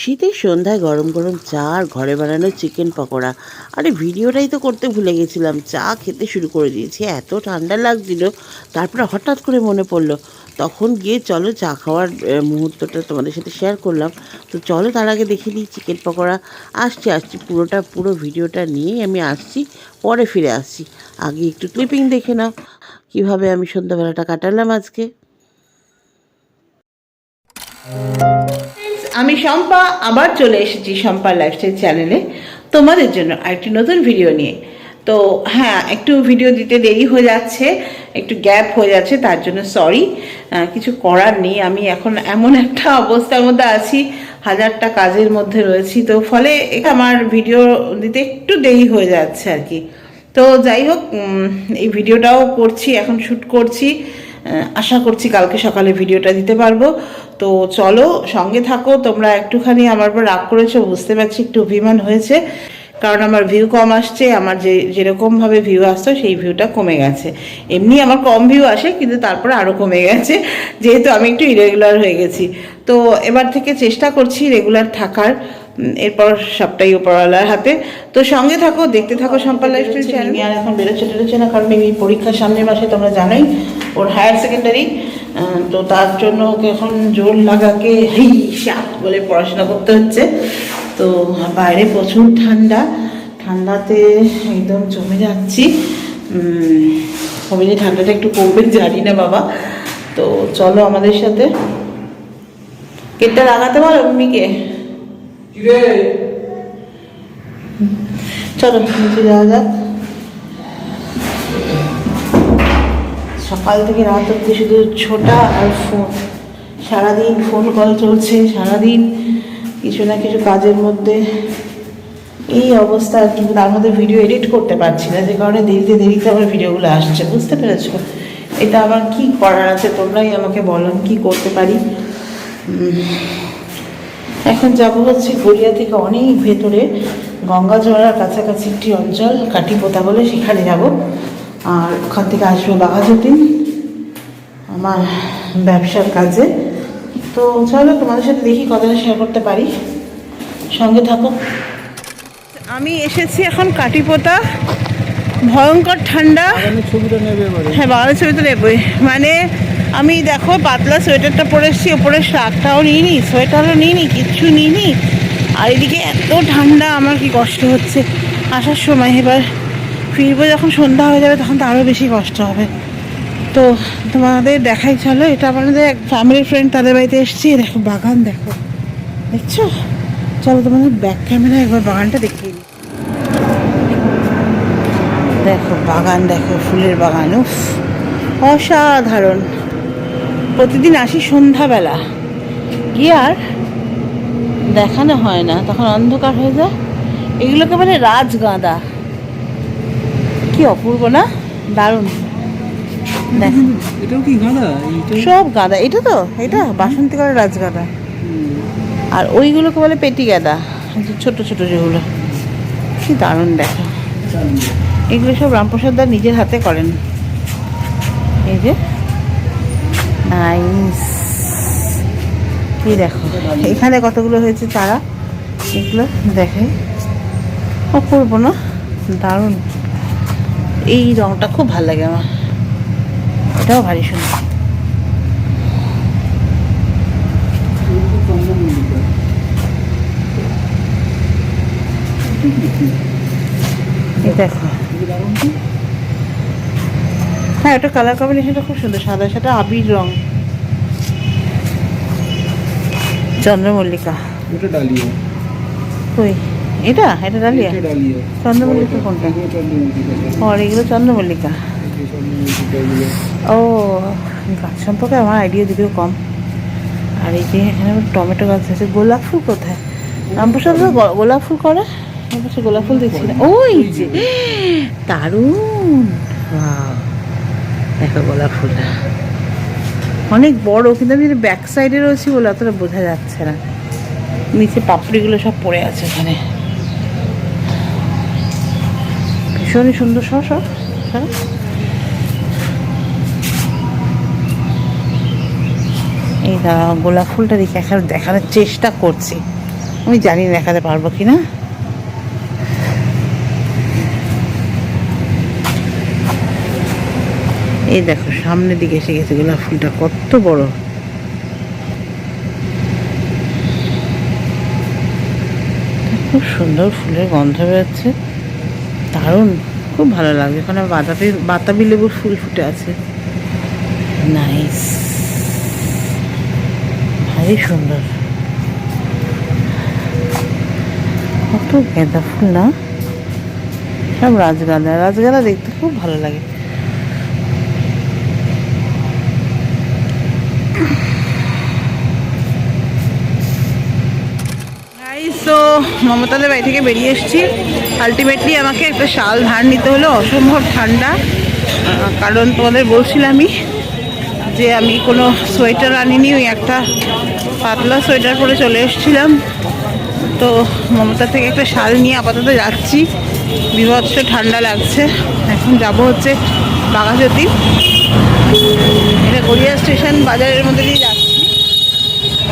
শীতের সন্ধ্যায় গরম গরম চা আর ঘরে বানানো চিকেন পকোড়া। আরে, ভিডিওটাই তো করতে ভুলে গেছিলাম। চা খেতে শুরু করে দিয়েছি। এত ঠান্ডা লাগছিল, তারপরে হঠাৎ করে মনে পড়ল। তখন গিয়ে চলো চা খাওয়ার মুহূর্তটা তোমাদের সাথে শেয়ার করলাম। তো চলো তার আগে দেখে নিই চিকেন পকোড়া। আসছি আসছি। পুরোটা, পুরো ভিডিওটা নিয়েই আমি আসছি, পরে ফিরে আসছি। আগে একটু ক্লিপিং দেখে নাও। কীভাবে আমি সন্ধ্যাবেলাটা কাটালাম আজকে? আমি শম্পা আবার চলে এসেছি শম্পা লাইফস্টাইল চ্যানেলে তোমাদের জন্য আরেকটি নতুন ভিডিও নিয়ে। তো হ্যাঁ একটু ভিডিও দিতে দেরি হয়ে যাচ্ছে, একটু গ্যাপ হয়ে যাচ্ছে, তার জন্য সরি কিছু করার নেই। আমি এখন এমন একটা অবস্থার মধ্যে আছি, হাজারটা কাজের মধ্যে রয়েছি। তো ফলে আমার ভিডিও দিতে একটু দেরি হয়ে যাচ্ছে আর কি। তো যাই হোক এই ভিডিওটাও করছি, এখন শ্যুট করছি। আশা করছি কালকে সকালে ভিডিওটা দিতে পারব। তো চলো সঙ্গে থাকো তোমরা একটুখানি আমার উপর রাগ করেছ বুঝতে পারছি একটু অভিমান হয়েছে। কারণ আমার ভিউ কম আসছে আমার যে যেরকমভাবে ভিউ আসতো সেই ভিউটা কমে গেছে। এমনি আমার কম ভিউ আসে কিন্তু তারপরে আরও কমে গেছে যেহেতু আমি একটু ইরেগুলার হয়ে গেছি। তো এবার থেকে চেষ্টা করছি রেগুলার থাকার। এরপর সবটাই উপরওয়ালার হাতে। তো সঙ্গে থাকো দেখতে থাকো সম্পাল লাইফস্টাইল চ্যানেল আর এখন বেরোচ্ছে টেরোচ্ছে না কারণ এই পরীক্ষার সামনের মাসে তোমরা জানোই ওর হায়ার সেকেন্ডারি তো তার জন্য ওকে এখন জোর লাগাকে হেই সাত বলে পড়াশোনা করতে হচ্ছে। তো বাইরে প্রচুর ঠান্ডা ঠান্ডাতে একদম জমে যাচ্ছি। কবে ঠান্ডাটা একটু কমবে জানি না বাবা। তো চলো আমাদের সাথে। কেটটা লাগাতে পারো মিমিকে? চলো নিচে যাওয়া যাক। সকাল থেকে রাত অব্দি শুধু ছোটা আর ফোন। সারাদিন ফোন কল চলছে, সারাদিন কিছু না কিছু কাজের মধ্যে। এই অবস্থা আর কিন্তু তার মধ্যে ভিডিও এডিট করতে পারছি না, যে কারণে দেরিতে দেরিতে আমার ভিডিওগুলো আসছে, বুঝতে পেরেছ? এটা আমার কি করার আছে, তোমরাই আমাকে বলো কি করতে পারি? এখন যাব হচ্ছে গড়িয়া থেকে অনেক ভেতরে গঙ্গাজোড়ার কাছাকাছি একটি অঞ্চল কাটিপোতা বলে সেখানে যাব। আর ওখান থেকে আসব বাঘাযতীন আমার ব্যবসার কাজে। তো চলো তোমাদের সাথে দেখি কতটা শেয়ার করতে পারি। সঙ্গে থাকো। আমি এসেছি এখন কাটিপোতা ভয়ঙ্কর ঠান্ডা। ছবিটা নেবে এবারে। হ্যাঁ বাংলা ছবি তো নেবই। মানে আমি দেখো পাতলা সোয়েটারটা পরে এসেছি ওপরে শার্টটাও নিইনি সোয়েটারও নিইনি কিচ্ছু নিইনি। আর এদিকে এত ঠান্ডা আমার কি কষ্ট হচ্ছে। আসার সময় এবার ফিরবো যখন সন্ধ্যা হয়ে যাবে তখন তো আরও বেশি কষ্ট হবে। তো তোমাদের দেখাই, চলো। এটা আমাদের এক ফ্যামিলি ফ্রেন্ড তাদের বাড়িতে এসেছি। দেখো, বাগান দেখো। দেখছ? চলো তোমাদের ব্যাক ক্যামেরা একবার বাগানটা দেখিয়ে দিই। দেখো, বাগান দেখো, ফুলের বাগান, উফ। অসাধারণ। প্রতিদিন আসি সন্ধ্যাবেলা। গিয়ে আর দেখানো হয় না। তখন অন্ধকার হয়ে যায়। এগুলোকে বলে রাজগাঁদা। কি অপূর্ব না? দারুণ। এটাও কি গাঁদা? সব গাঁদা। এটা তো? এটা? বাসন্তী করে রাজগাঁদা। আর ওইগুলোকে বলে পেটি গাঁদা। ছোট ছোট যেগুলো। কি দারুণ দেখো। এগুলো সব রামপ্রসাদ দা নিজের হাতে করেন। এই যে। নাইস এই দেখো। এখানে কতগুলো হয়েছে তারা এগুলো দেখে। অপূর্ব না? দারুণ। এই রংটা খুব ভালো লাগে আমার। এটাও ভারী সুন্দর। দেখো। হ্যাঁ এটা কালার কম্বিনেশনটা খুব সুন্দর সাদা সাদা আবির রং। চন্দ্রমল্লিকা। ওটা কই এটা? এটা ডালিয়া? চন্দ্রমল্লিকা কোনটা? আর এগুলো চন্দ্রমল্লিকা। ও গাছ সম্পর্কে আমার আইডিয়া যদিও কম। আর এই যে এখানে টমেটো গাছ আছে গোলাপ ফুল কোথায়? রামপ্রসাদ গোলাপ ফুল করে? পাশে গোলাপ ফুল দেখছি না। ওই যে দারুণ! দেখো গোলাপ ফুলটা। অনেক বড় কিন্তু আমি ব্যাক সাইডে রয়েছি বলে অতটা বোঝা যাচ্ছে না। নিচে পাপড়িগুলো সব পড়ে আছে এখানে ভীষণই সুন্দর সব হ্যাঁ। এই দাঁড়াও গোলাপ ফুলটা দেখে এখন দেখানোর চেষ্টা করছি। আমি জানি দেখাতে পারব কি না এই দেখো, সামনের দিকে এসে গেছে গোলাপ ফুলটা, কত বড়। খুব সুন্দর ফুলের গন্ধ বেরোচ্ছে। দারুণ, খুব ভালো লাগবে এখানে বাতাবি বাতাবি লেবুর ফুল ফুটে আছে। নাইস ভারী সুন্দর। কত গাঁদা ফুল না? সব রাজগাঁদা রাজগাঁদা দেখতে খুব ভালো লাগে। তো মমতাদের বাড়ি থেকে বেরিয়ে এসেছি। আলটিমেটলি আমাকে একটা শাল ধার নিতে হলো, অসম্ভব ঠান্ডা। কারণ তোমাদের বলছিলামই যে আমি কোনো সোয়েটার আনিনি, ওই একটা পাতলা সোয়েটার পরে চলে এসেছিলাম। তো মমতা থেকে একটা শাল নিয়ে আপাতত যাচ্ছি। বিভৎস ঠান্ডা লাগছে। এখন যাব হচ্ছে বাঘাযতীন এটা গড়িয়া স্টেশন বাজারের মধ্যে দিয়ে যাচ্ছি।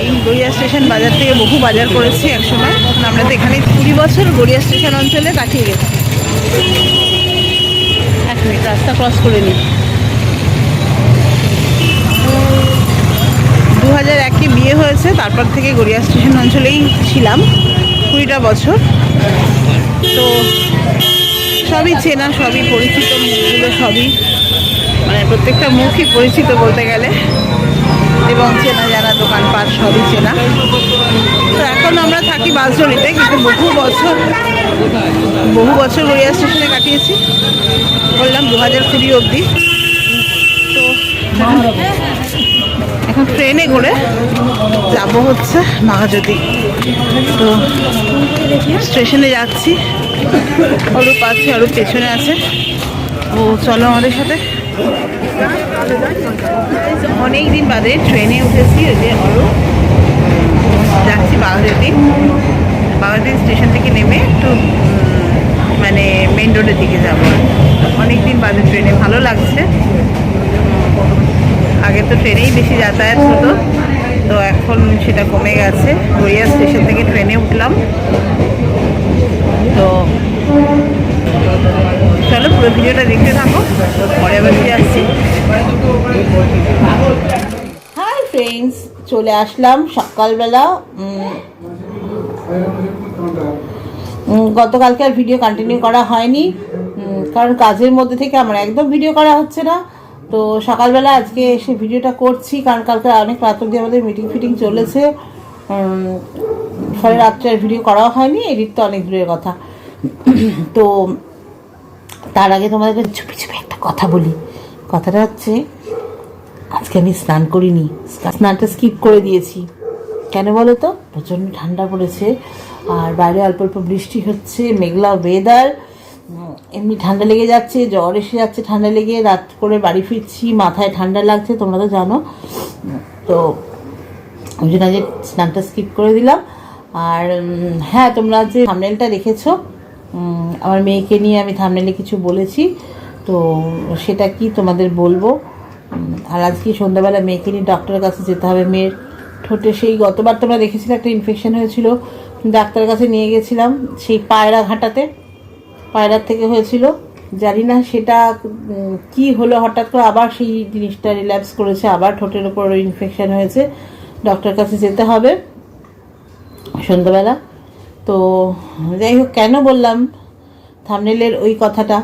এই গড়িয়া স্টেশন বাজার থেকে বহু বাজার করেছি একসময়। আমরা তো এখানে কুড়ি বছর গড়িয়া স্টেশন অঞ্চলে কাটিয়ে গেছি। এক মিনিট, রাস্তা ক্রস করে নিই। দু হাজার একে বিয়ে হয়েছে, তারপর থেকে গড়িয়া স্টেশন অঞ্চলেই ছিলাম কুড়িটা বছর। তো সবই চেনা, সবই পরিচিত, মুখগুলো সবই মানে প্রত্যেকটা মুখই পরিচিত বলতে গেলে। এবং চেনা জানা দোকানপাট সবই চেনা। তো এখন আমরা থাকি বাসজড়িতে কিন্তু বহু বছর বহু বছর গড়িয়া স্টেশনে কাটিয়েছি। বললাম দু হাজার কুড়ি অবধি। তো এখন ট্রেনে করে যাব হচ্ছে মহাজ্যোতি। তো স্টেশনে যাচ্ছি। অরূপ আছে, অরূপ পেছনে আছে। ও চলো আমাদের সাথে। অনেক দিন বাদে ট্রেনে উঠেছি ওই যে অরূপ যাচ্ছি বাঘাযতীন বাঘাযতীন স্টেশন থেকে নেমে একটু মানে মেন রোডের দিকে যাব অনেক দিন বাদে ট্রেনে, ভালো লাগছে। আগে তো ট্রেনেই বেশি যাতায়াত হতো, তো এখন সেটা কমে গেছে। গড়িয়া স্টেশন থেকে ট্রেনে উঠলাম। তো পুরো ভিডিওটা দেখতে থাকো, পরে আবার ফিরে আসছি। হাই ফ্রেন্ডস চলে আসলাম সকালবেলা। গতকালকে আর ভিডিও কন্টিনিউ করা হয়নি। কারণ কাজের মধ্যে থেকে আমার একদম ভিডিও করা হচ্ছে না। তো সকালবেলা আজকে এসে ভিডিওটা করছি, কারণ কালকে অনেক রাত অব্দি আমাদের মিটিং ফিটিং চলেছে। ফলে রাত্রে আর ভিডিও করাও হয়নি, এডিট তো অনেক দূরের কথা। তো তার আগে তোমাদেরকে চুপি চুপি একটা কথা বলি। কথাটা হচ্ছে আজকে আমি স্নান করিনি। স্নানটা স্কিপ করে দিয়েছি। কেন বলো তো? প্রচণ্ড ঠান্ডা পড়েছে। আর বাইরে অল্প অল্প বৃষ্টি হচ্ছে মেঘলা ওয়েদার এমনি ঠান্ডা লেগে যাচ্ছে জ্বর এসে যাচ্ছে ঠান্ডা লেগে। রাত করে বাড়ি ফিরছি মাথায় ঠান্ডা লাগছে তোমরা তো জানো। তো ওই জন্য আজকে স্নানটা স্কিপ করে দিলাম। আর হ্যাঁ তোমরা যে থামনেলটা উম, আমার মেয়েকে নিয়ে আমি থামনেলে কিছু বলেছি, তো সেটা কি তোমাদের বলব? আর আজকে সন্ধ্যাবেলা মেয়েকে নিয়ে ডক্টরের কাছে যেতে হবে। মেয়ের ঠোঁটে সেই গতবার তোমরা দেখেছিলে একটা ইনফেকশন হয়েছিল, ডাক্তারের কাছে নিয়ে গেছিলাম, সেই পায়রা ঘাটাতে পায়রার থেকে হয়েছিল। জানি না সেটা কি হলো, হঠাৎ করে আবার সেই জিনিসটা রিল্যাপস করেছে, আবার ঠোঁটের ওপর ইনফেকশান হয়েছে। ডক্টরের কাছে যেতে হবে। সন্ধ্যাবেলা তো যাই হোক কেন বললাম থামনেলের ওই কথাটা?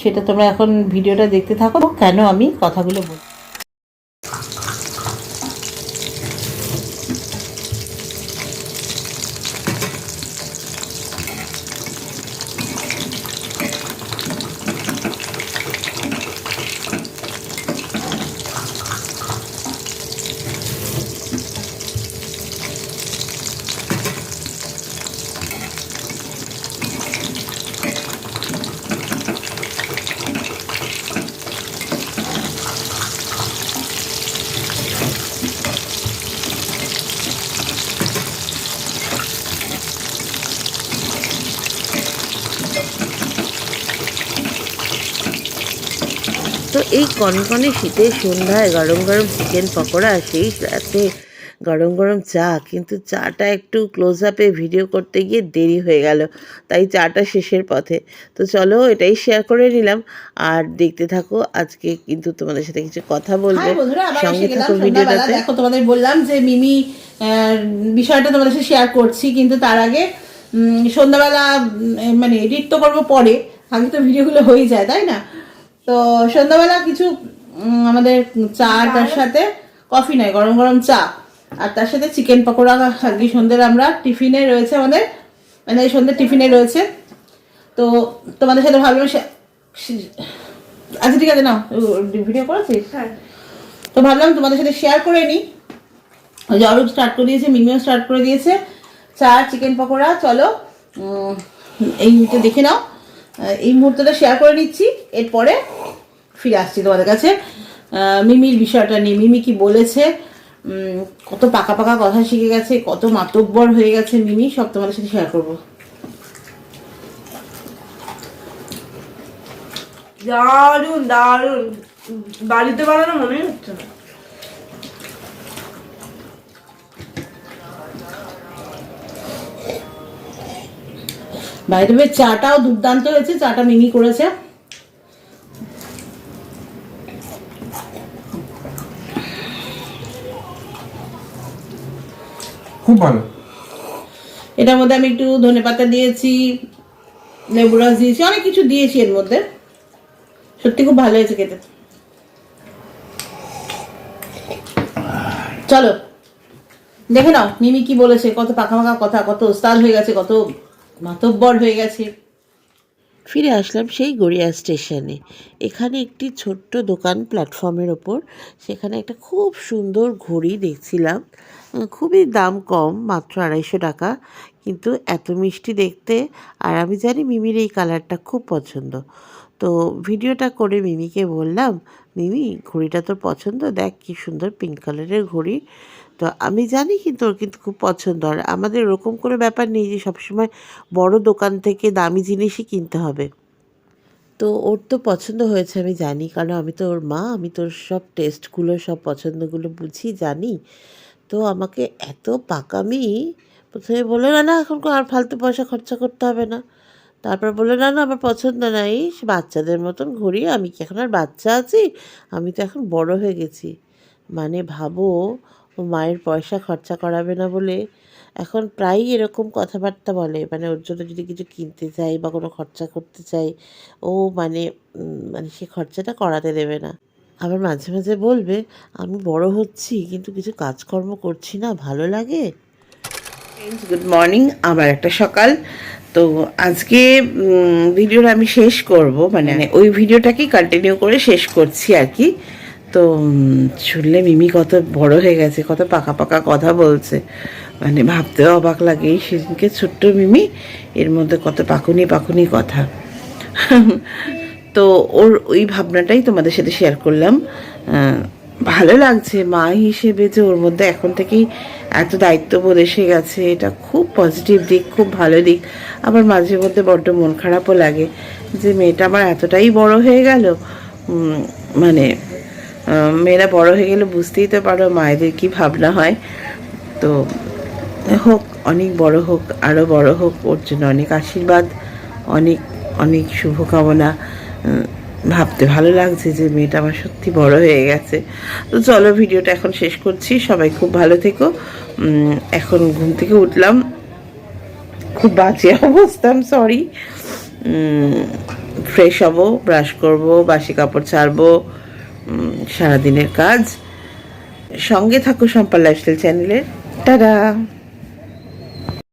সেটা তোমরা এখন ভিডিওটা দেখতে থাকো। কেন আমি কথাগুলো বল তো এই কনকনে শীতের সন্ধ্যায় গরম গরম চিকেন পকোড়া সেই সাথে গরম গরম চা কিন্তু চাটা একটু ক্লোজ আপে ভিডিও করতে গিয়ে দেরি হয়ে গেল তাই চাটা শেষের পথে। তো চলো এটাই শেয়ার করে নিলাম আর দেখতে থাকো আজকে কিন্তু তোমাদের সাথে কিছু কথা বলব। সঙ্গে থাকো ভিডিওটাতে। দেখো তোমাদের বললাম যে মিমি বিষয়টা তোমাদের সাথে শেয়ার করছি কিন্তু তার আগে সন্ধ্যাবেলা মানে এডিট তো করব পরে আগে তো ভিডিওগুলো হয়ে যায় তাই না? তো সন্ধ্যাবেলা কিছু আমাদের চা তার সাথে কফি নয় গরম গরম চা। আর তার সাথে চিকেন পকোড়া আজকে সন্ধ্যের আমরা টিফিনে রয়েছে আমাদের মানে সন্ধ্যের টিফিনে রয়েছে। তো তোমাদের সাথে ভাবলাম আচ্ছা ঠিক আছে নাও ভিডিও করেছিস? তো ভাবলাম তোমাদের সাথে শেয়ার করে নিই ওই স্টার্ট করে দিয়েছে মিমিও স্টার্ট করে দিয়েছে। চা চিকেন পকোড়া চলো এই দেখে নাও। এই মুহূর্তটা শেয়ার করে নিচ্ছি। এরপরে ফিরে আসছি তোমাদের কাছে। মিমির বিষয়টা নিয়ে। মিমি কি বলেছে? কত পাকা পাকা কথা শিখে গেছে, কত মাতব্বর হয়ে গেছে। মিমি, সব তোমাদের সাথে শেয়ার করব। দারুণ দারুণ বাড়িতে বানানো মনে হচ্ছে না? বাইরে বের চাটাও দুর্দান্ত হয়েছে চাটা মিমি করেছে। খুব ভালো। এটার মধ্যে আমি একটু ধনেপাতা দিয়েছি লেবু রস দিয়েছি অনেক কিছু দিয়েছি এর মধ্যে। সত্যি খুব ভালো হয়েছে খেতে। চলো দেখে নাও মিমি কি বলেছে কত পাকা পাকা কথা কত ওস্তাদ হয়ে গেছে কত মাতব্বর হয়ে গেছে। ফিরে আসলাম সেই গড়িয়া স্টেশনে। এখানে একটি ছোট্ট দোকান প্ল্যাটফর্মের ওপর। সেখানে একটা খুব সুন্দর ঘড়ি দেখছিলাম। খুবই দাম কম, মাত্র আড়াইশো টাকা। কিন্তু এত মিষ্টি দেখতে, আর আমি জানি মিমির এই কালারটা খুব পছন্দ। তো ভিডিওটা করে মিমিকে বললাম, মিমি, ঘড়িটা তোর পছন্দ? দেখ কি সুন্দর পিঙ্ক কালারের ঘড়ি। তো আমি জানি কিন্তু ওর কিন্তু খুব পছন্দ। আর আমাদের ওরকম কোনো ব্যাপার নেই যে সবসময় বড় দোকান থেকে দামি জিনিসই কিনতে হবে। তো ওর তো পছন্দ হয়েছে আমি জানি, কারণ আমি তো ওর মা, আমি তোর সব টেস্টগুলো সব পছন্দগুলো বুঝি, জানি। তো আমাকে এত পাকামি, প্রথমে বলে না না, এখন আর ফালতু পয়সা খরচা করতে হবে না। তারপর বলে না না, আমার পছন্দ নাই সে বাচ্চাদের মতন ঘুরি আমি কি এখন আর বাচ্চা আছি? আমি তো এখন বড় হয়ে গেছি। মানে ভাবো মায়ের পয়সা খরচা করাবে না বলে এখন প্রায়ই এরকম কথাবার্তা বলে। মানে ওর জন্য যদি কিছু কিনতে চাই বা কোনো খরচা করতে চাই ও মানে মানে সে খরচাটা করাতে দেবে না। আবার মাঝে মাঝে বলবে আমি বড় হচ্ছি কিন্তু কিছু কাজকর্ম করছি না ভালো লাগে? গুড মর্নিং আবার একটা সকাল। তো আজকে ভিডিওটা আমি শেষ করব। মানে ওই ভিডিওটাকেই কন্টিনিউ করে শেষ করছি আর কি। তো শুনলে মিমি কত বড় হয়ে গেছে, কত পাকা পাকা কথা বলছে। মানে ভাবতেও অবাক লাগে, এই সেদিনকে ছোট্ট মিমি, এর মধ্যে কত পাকুনি পাকুনি কথা। তো ওর ওই ভাবনাটাই তোমাদের সাথে শেয়ার করলাম। ভালো লাগছে, মা হিসেবে যে ওর মধ্যে এখন থেকেই এত দায়িত্ববোধ এসে গেছে, এটা খুব পজিটিভ দিক, খুব ভালো দিক। আবার মাঝে মধ্যে বড্ড মন খারাপও লাগে যে মেয়েটা আমার এতটাই বড় হয়ে গেল মানে মেয়েরা বড় হয়ে গেলে বুঝতেই তো পারো মায়েদের কি ভাবনা হয়। তো হোক, অনেক বড় হোক আরও বড় হোক, ওর জন্য অনেক আশীর্বাদ, অনেক অনেক শুভকামনা। ভাবতে ভালো লাগছে যে মেয়েটা আমার সত্যি বড় হয়ে গেছে। তো চলো, ভিডিওটা এখন শেষ করছি। সবাই খুব ভালো থেকো। এখন ঘুম থেকে উঠলাম। খুব বাজে অবস্থা সরি ফ্রেশ হব ব্রাশ করব, বাসি কাপড় ছাড়বো সারাদিনের কাজ। সঙ্গে থাকো সম্পাল লাইফস্টাইল চ্যানেলের টাটা!